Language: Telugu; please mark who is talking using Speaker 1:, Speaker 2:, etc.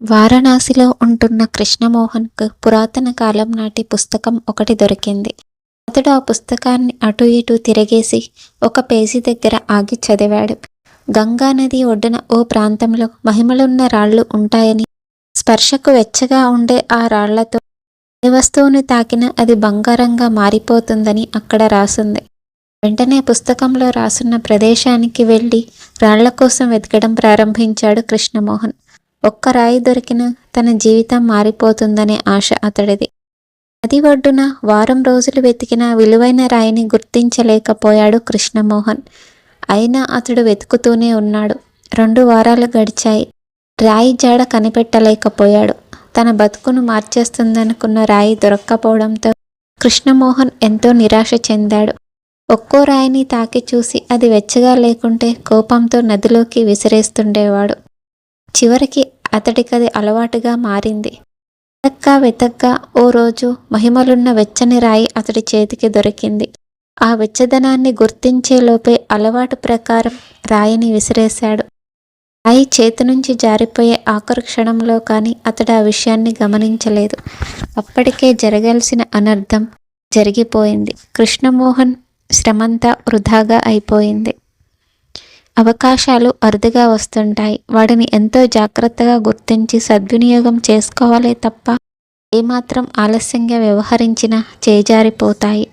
Speaker 1: వారణాసిలో ఉంటున్న కృష్ణమోహన్కు పురాతన కాలం నాటి పుస్తకం ఒకటి దొరికింది. అతడు ఆ పుస్తకాన్ని అటు ఇటు తిరగేసి ఒక పేజీ దగ్గర ఆగి చదివాడు. గంగా నది ఒడ్డున ఓ ప్రాంతంలో మహిమలున్న రాళ్ళు ఉంటాయని స్పర్శకు వెచ్చగా ఉండే ఆ రాళ్ళతో ఏ వస్తువును తాకినా అది బంగారంగా మారిపోతుందని అక్కడ రాసుంది. వెంటనే పుస్తకంలో రాసున్న ప్రదేశానికి వెళ్ళి రాళ్ళ కోసం వెతకడం ప్రారంభించాడు కృష్ణమోహన్. ఒక్క రాయి దొరికిన తన జీవితం మారిపోతుందనే ఆశ అతడిది. నది ఒడ్డున వారం రోజులు వెతికిన విలువైన రాయిని గుర్తించలేకపోయాడు కృష్ణమోహన్. అయినా అతడు వెతుకుతూనే ఉన్నాడు. రెండు వారాలు గడిచాయి. రాయి జాడ కనిపెట్టలేకపోయాడు. తన బతుకును మార్చేస్తుందనుకున్న రాయి దొరక్కపోవడంతో కృష్ణమోహన్ ఎంతో నిరాశ చెందాడు. ఒక్కో రాయిని తాకి చూసి అది వెచ్చగా లేకుంటే కోపంతో నదిలోకి విసిరేస్తుండేవాడు. చివరికి అతడికది అలవాటుగా మారింది. వెతక్కా వెతక్క ఓ రోజు మహిమలున్న వెచ్చని రాయి అతడి చేతికి దొరికింది. ఆ వెచ్చదనాన్ని గుర్తించేలోపే అలవాటు ప్రకారం రాయిని విసిరేశాడు. రాయి చేతి నుంచి జారిపోయే ఆఖరు క్షణంలో కానీ అతడు ఆ విషయాన్ని గమనించలేదు. అప్పటికే జరగాల్సిన అనర్థం జరిగిపోయింది. కృష్ణమోహన్ శ్రమంతా వృధాగా అయిపోయింది. అవకాశాలు అరుదుగా వస్తుంటాయి. వాటిని ఎంతో జాగ్రత్తగా గుర్తించి సద్వినియోగం చేసుకోవాలే తప్ప ఏమాత్రం ఆలస్యంగా వ్యవహరించినా చేజారిపోతాయి.